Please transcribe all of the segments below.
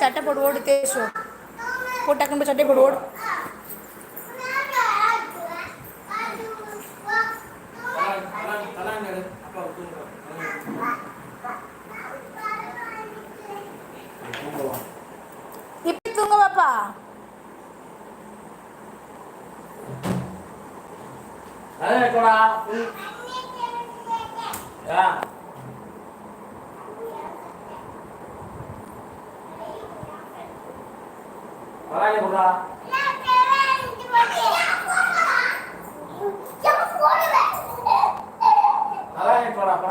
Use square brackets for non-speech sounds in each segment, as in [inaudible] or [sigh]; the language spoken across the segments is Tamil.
சட்டை போட்டு ஓடு தேசு போட்டு சட்டை போட்டு ஓடு. தூங்க பாப்பா.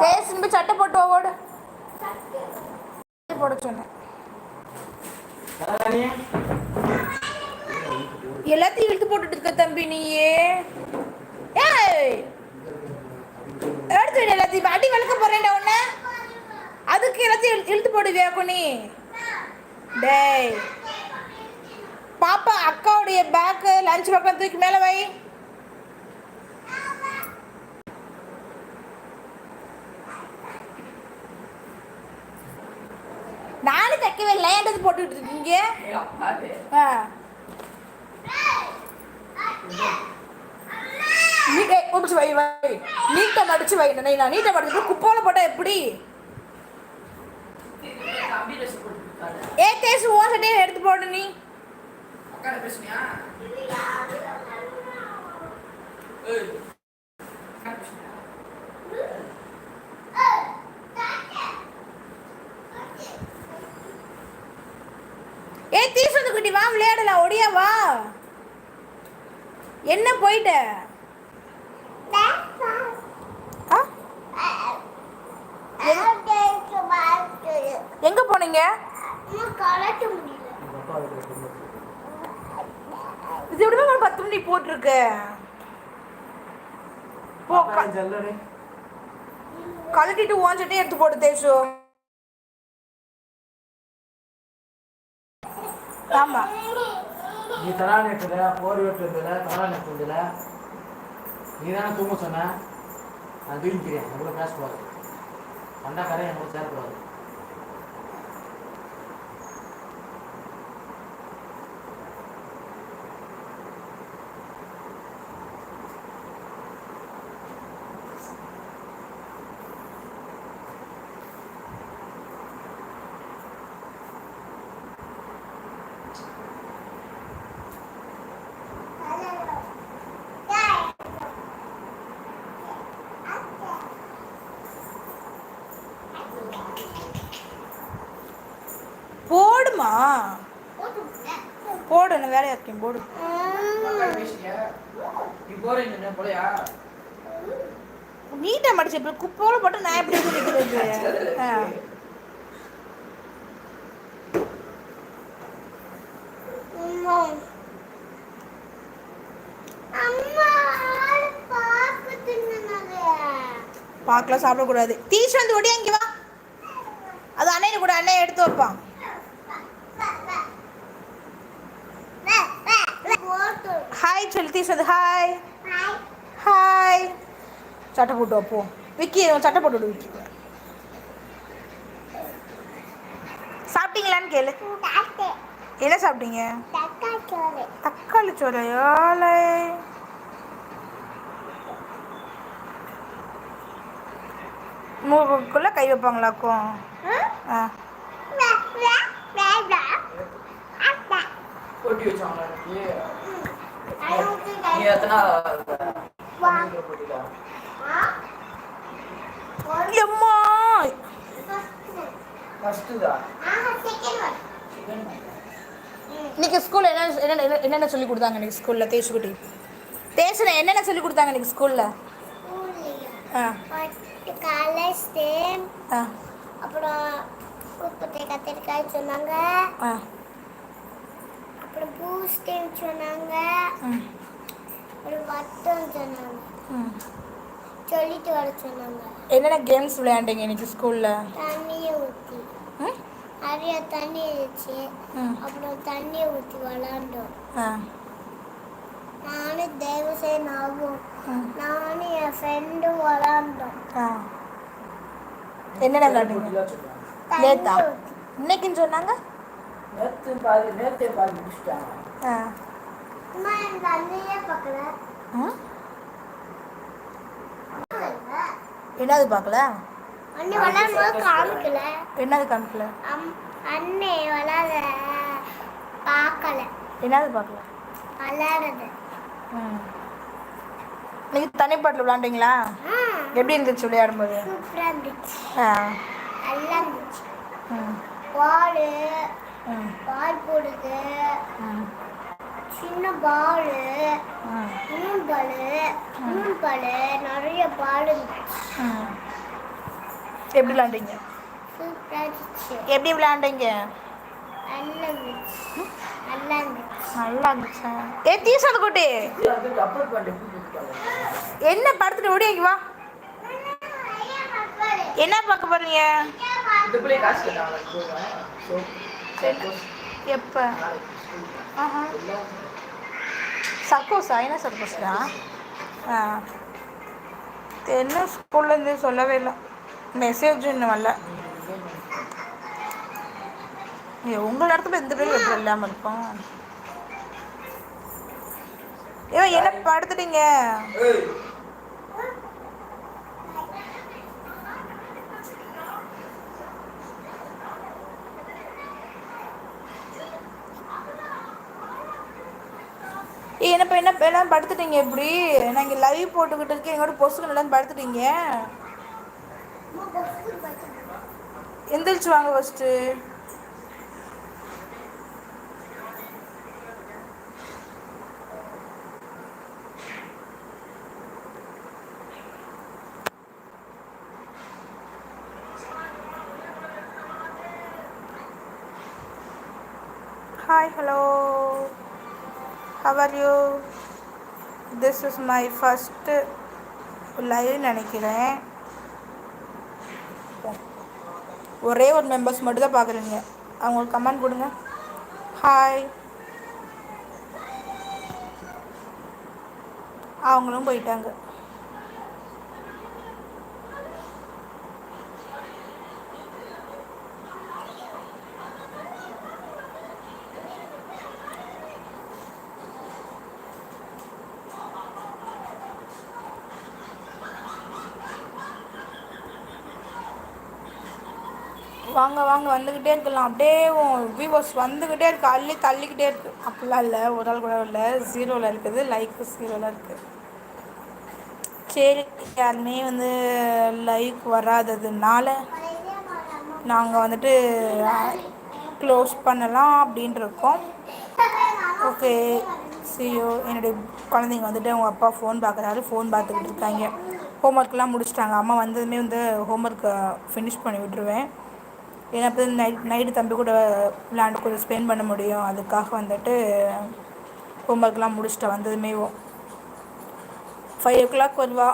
தேசுன்னு போய் சட்டை போட்டு ஓடு போட. சொன்னேன். எல்லாத்தையும் இழுத்து போட்டுட்டு இருக்க தம்பி நீயே. ஏய்! எடுத்து எல்லாத்தையும். அடி வளர்க்க போறேன்டா உன்ன. அதுக்கு எல்லாத்தையும் இழு- இழுத்து போடுவியா குனி டேய். பாப்பா அக்காவுடைய பேக்கு லஞ்ச் பேக்கெலாம் தூக்கி மேலே வை. நானும் தைக்கவே இல்லை. ஏன்டது போட்டுக்கிட்டு இருக்கீங்க? ஆ. நிமிஷம் வை வை. நீட்டை மடிச்சு வை நான் நீட்டை மடிச்சு குப்போல போட்டா எப்படி? ஏ தேசு ஓ சட்டையை எடுத்து போடு நீ. ஏ தீசத்து குட்டி வா விளையாடலாம். ஒடியா வா. என்ன போயிட்ட? ஆ? எங்க போனீங்க? இது ஒரு பத்து மணி போட்டிருக்கு. போ கழட்டிட்டு ஓஞ்சிட்டே எடுத்து போட்டு தேசு ஆமா. நீ தலா நெட்டுல போர் வெட்டுறதுல தலா நெட்டுறதுல நீ தானே தூங்க சொன்ன? நான் தூங்கிக்கிறேன் கூட பேசக்கூடாது. அண்ணா கரை என் கூட சேரக்கூடாது போடுமா போடு நான் வேலையா இருக்கேன் போடு நீ போறீங்க போலையா? நீட்டா மடிச்சு இப்ப குப்போல போட்டு நான் எப்படி சொல்லிக்கிறது [laughs] ஆ. பார்க்கலாம் சாப்பிடக்கூடாது. தீஷ் வந்து ஒடியா இங்க வா. அது அண்ணன் கூட அண்ணன் எடுத்து வைப்பான். ஹாய் செலுத்தி சொல்லு ஹாய் ஹாய் சட்டை போட்டு வைப்போம் விக்கி சட்டை போட்டு விட்டு விக்கி சாப்பிட்டீங்களான்னு கேளு. என்ன சாப்பிட்டீங்க? தக்காளி சோறு ஏழை மூக்குள்ள கை வைப்பாங்களாக்கும். ஆ. வச்சாங்களா? நீ எத்தனை எம்மா! இன்னைக்கு ஸ்கூல்ல என்ன என்னென்ன என்னென்ன சொல்லி கொடுத்தாங்க இன்னைக்கு ஸ்கூல்ல தேசுக்குட்டி தேசுன என்னென்ன சொல்லி கொடுத்தாங்க இன்னைக்கு ஸ்கூல்ல ஆ. கலர் ஸ்டேம் ஆ. அப்புறம் உப்புத்தை கத்திரிக்காய் சொன்னாங்க. ஆ அப்புறம் பூ ஸ்டேம் சொன்னாங்க அப்புறம் வட்டம் சொன்னாங்க. ம். சொல்லிட்டு வர சொன்னாங்க. என்னென்ன கேம்ஸ் விளையாண்டீங்க இன்னைக்கு ஸ்கூல்ல தண்ணியை ஊற்றி நிறைய தண்ணி இருந்துச்சு. ம். அப்புறம் தண்ணியை ஊற்றி விளாண்டோம் ஆ. நானும் தேவசேன் ஆகும் ம் நானும் என் ஃப்ரெண்டும் விளாண்டோம் ஆ. என்னென்ன நேத்தா? ஊத்தி. இன்னைக்குன்னு சொன்னாங்க? நேற்று பாதி நேற்றே பாதி முடிச்சிட்டாங்க. என்னது பார்க்கல? அண்ணி விளாடும் போது காமிக்கல. என்னது காமிக்கல? அண்ணே விளாட பார்க்கல. என்னது பார்க்கல? விளாடுறது ம் நீங்கள் தண்ணி பாட்டில் விளாண்டீங்களா? எப்படி இருந்துச்சு விளையாடும்போது? சூப்பராக இருந்துச்சு. ஆ. நல்லா இருந்துச்சு. பால் பால் போடுது. சின்ன பால் ம் நூல் பால் நூல் பால் நிறைய பால் எப்படி விளாண்டீங்க? எப்படி விளாண்டீங்க? நல்லா இருந்துச்சு. நல்லா இருந்துச்சு. நல்லா இருந்துச்சா? ஏ தீசாத குட்டி. என்ன படுத்துட்டு ஓடி இங்க வா. என்ன பார்க்க போறீங்க? எப்போ? சர்க்கோஸா? என்ன சர்க்கோஸ்டா ஆ. என்ன ஸ்கூல்லேருந்து சொல்லவே இல்லை. மெசேஜ் இன்னும் வரல. ஏ உங்கள் இடத்துல எந்த பேரும் எப்படி இல்லாமல் இருக்கும்? ஏ என்ன படுத்துட்டீங்க ஏய், என்ன எல்லாம் படுத்துட்டீங்க? எப்படி? நான் இங்கே லைவ் போட்டுக்கிட்டு இருக்கேன். எங்களோட பொசுக்கு எல்லாம் படுத்துட்டீங்க? எந்திரிச்சு வாங்க first hi hello how are you this is my first live நினைக்கிறேன். ஒரே ஒரு மெம்பர்ஸ் மட்டும் தான் பார்க்குறீங்க. அவங்களுக்கு கமெண்ட் கொடுங்க. ஹாய் அவங்களும் போயிட்டாங்க. வாங்க வாங்க வந்துக்கிட்டே இருக்கலாம். அப்படியே வியூவர்ஸ் வந்துக்கிட்டே இருக்கு. அள்ளி தள்ளிக்கிட்டே இருக்கு. அப்படிலாம் இல்லை. ஒரு ஆள் கூட இல்லை. ஜீரோவில் இருக்குது. லைக் ஜீரோவில் இருக்குது சரி யாருமே வந்து லைக் வராததுனால நாங்கள் வந்துட்டு க்ளோஸ் பண்ணலாம் அப்படின்ட்டு இருக்கோம். ஓகே சியோ என்னுடைய குழந்தைங்க வந்துட்டு அவங்க அப்பா ஃபோன் பார்க்குறாரு ஃபோன் பார்த்துக்கிட்டு இருக்காங்க. ஹோம்ஒர்க்லாம் முடிச்சிட்டாங்க. அம்மா வந்ததுமே வந்து ஹோம்ஒர்க்கை ஃபினிஷ் பண்ணி விட்டுருவேன். ஏன்னா அப்போ நைட் நைட்டு தம்பி கூட விளாண்டு கொஞ்சம் ஸ்பெண்ட் பண்ண முடியும். அதுக்காக வந்துட்டு ஹோம்ஒர்க்லாம் முடிச்சுட்டு வந்ததுமே ஃபைவ் ஓ கிளாக் வருவா.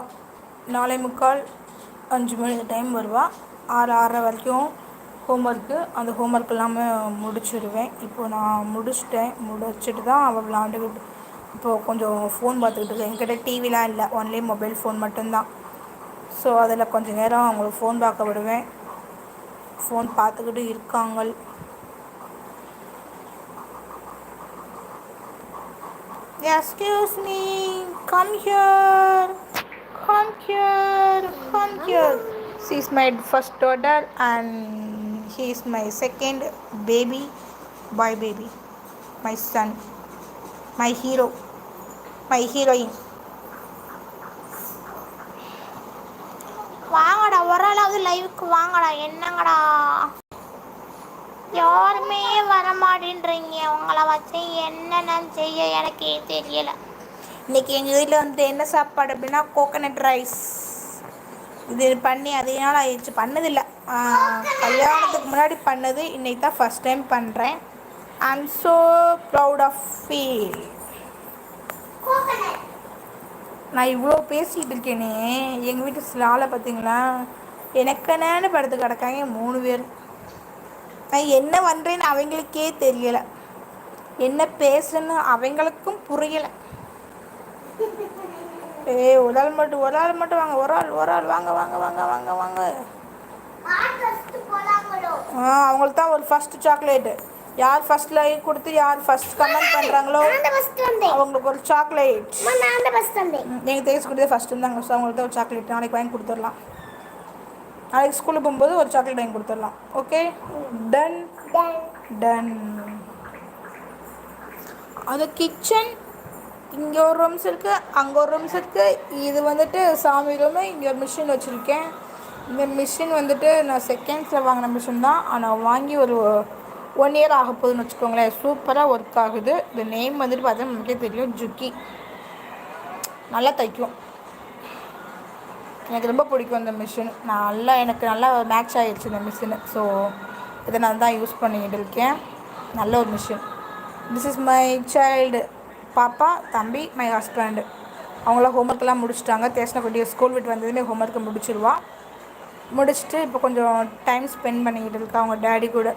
நாலே முக்கால் அஞ்சு மணி டைம் வருவா. ஆறு ஆறரை வரைக்கும் ஹோம்ஒர்க்கு அந்த ஹோம்ஒர்க் எல்லாமே முடிச்சிடுவேன் இப்போது நான் முடிச்சிட்டேன். முடிச்சிட்டு தான் அவள் விளாண்டுக்கிட்டு இப்போது கொஞ்சம் ஃபோன் பார்த்துக்கிட்டு இருக்கேன் என்கிட்ட டிவிலாம் இல்லை. ஒன்லி மொபைல் ஃபோன் மட்டும்தான். ஸோ அதில் கொஞ்சம் நேரம் அவங்களுக்கு ஃபோன் பார்க்க விடுவேன். ஃபோன் பார்த்துக்கிட்டு இருக்காங்க excuse me come here come here come here she is my first daughter and he is my second baby boy baby my son my hero my heroine ஆளாவது லைவுக்கு வாங்கடா. என்னங்கடா? யாருமே வர மாட்டேன்றீங்க உங்களை வச்சு என்னென்ன செய்ய எனக்கே தெரியல. இன்னைக்கு எங்கள் வீட்டில் வந்து என்ன சாப்பாடு அப்படின்னா கோகனட் ரைஸ் இது பண்ணி அதிக நாள் ஆயிடுச்சு. பண்ணதில்லை. கல்யாணத்துக்கு முன்னாடி பண்ணது. இன்னைக்கு தான் ஃபஸ்ட் டைம் பண்ணுறேன் I am so proud of feel நான் இவ்வளோ பேசிகிட்டு இருக்கேனே. எங்கள் வீட்டு சில ஆளை பார்த்தீங்களா எனக்கென்னு படுத்து கிடக்காங்க மூணு பேர் நான் என்ன பண்ணுறேன்னு அவங்களுக்கே தெரியலை. என்ன பேசுறேன்னு அவங்களுக்கும் புரியலை. ஏய் ஒரு ஆள் மட்டும் ஒரு ஆள் மட்டும் வாங்க ஒரு ஆள் ஒரு ஆள் வாங்க வாங்க வாங்க வாங்க வாங்க. ஆ அவங்களுக்கு தான் ஒரு ஃபஸ்ட்டு சாக்லேட்டு யார் ஃபர்ஸ்ட் லைக் கொடுத்து யார் ஃபர்ஸ்ட் கமெண்ட் பண்ணுறாங்களோ அவங்களுக்கு ஒரு சாக்லேட் எங்கள் தேய்ச்சி கொடுத்தே ஃபஸ்ட் இருந்தாங்க ஸோ அவங்களுக்கு தான் ஒரு சாக்லேட் நாளைக்கு வாங்கி கொடுத்துடலாம். நாளைக்கு ஸ்கூலில் போகும்போது ஒரு சாக்லேட் வாங்கி கொடுத்துடலாம். ஓகே டன் டன் அந்த கிச்சன் இங்கே ஒரு ரூம்ஸ் இருக்குது அங்கே ஒரு ரூம்ஸ் இருக்குது இது வந்துட்டு சாமி ரூமு இங்கே ஒரு மிஷின் வச்சுருக்கேன். இந்த மிஷின் வந்துட்டு நான் செகண்ட்ஸில் வாங்கின மிஷின் தான். ஆனால் வாங்கி ஒரு ஒன் இயர் ஆக போகுதுன்னு வச்சுக்கோங்களேன். சூப்பராக ஒர்க் ஆகுது. இந்த நேம் வந்துட்டு பார்த்தா நமக்கே தெரியும் ஜுக்கி நல்லா தைக்கும். எனக்கு ரொம்ப பிடிக்கும் இந்த மிஷின். நல்லா எனக்கு நல்லா மேட்ச் ஆகிடுச்சு இந்த மிஷினு ஸோ இதை நான் தான் யூஸ் பண்ணிக்கிட்டு இருக்கேன். நல்ல ஒரு machine this is my child பாப்பா தம்பி மை ஹஸ்பண்ட் அவங்களாம் ஹோம்ஒர்க்கெல்லாம் முடிச்சிட்டாங்க. தேசனக்குட்டியை ஸ்கூல் விட்டு வந்ததுமே ஹோம்ஒர்க்கை முடிச்சிடுவா முடிச்சுட்டு இப்போ கொஞ்சம் டைம் ஸ்பெண்ட் பண்ணிக்கிட்டு இருக்கா அவங்க டேடி கூட.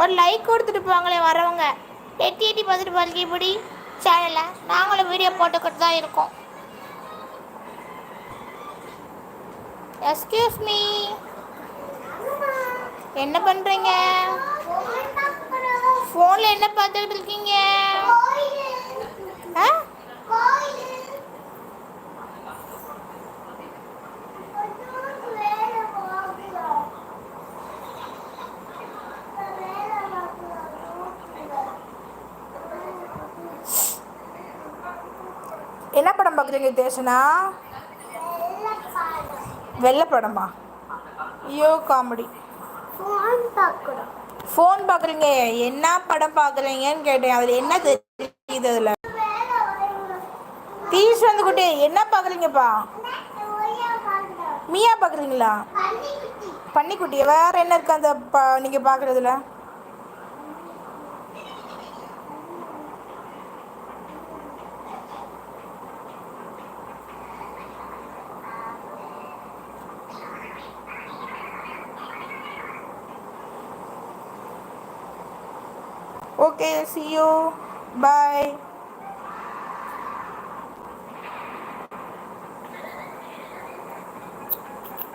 ஒரு லைக் கொடுத்துட்டு போவாங்களே வரவங்க எட்டி எட்டி பார்த்துட்டு பாருங்க இப்படி சேனலில் நாங்களும் வீடியோ போட்டுக்கிட்டு தான் இருக்கோம். எஸ்கியூஸ் மீ என்ன பண்ணுறீங்க ஃபோனில் என்ன பார்த்துக்கிட்டு இருக்கீங்க ஆ என்ன படம் பார்க்குறீங்க தேசனா? வெள்ளை படமா? ஐயோ காமெடி. ஃபோன் பார்க்குறீங்க. என்ன படம் பார்க்குறீங்கன்னு கேட்டேன். அதில் என்ன தெரியுது அதில்? தீஷ் வந்துக்கிட்டே என்ன பார்க்குறீங்கப்பா? மியா பார்க்குறீங்களா? பன்னிக்குட்டியா வேற என்ன இருக்கு அந்த ப நீங்கள் பார்க்குறதுல? Okay see you. Bye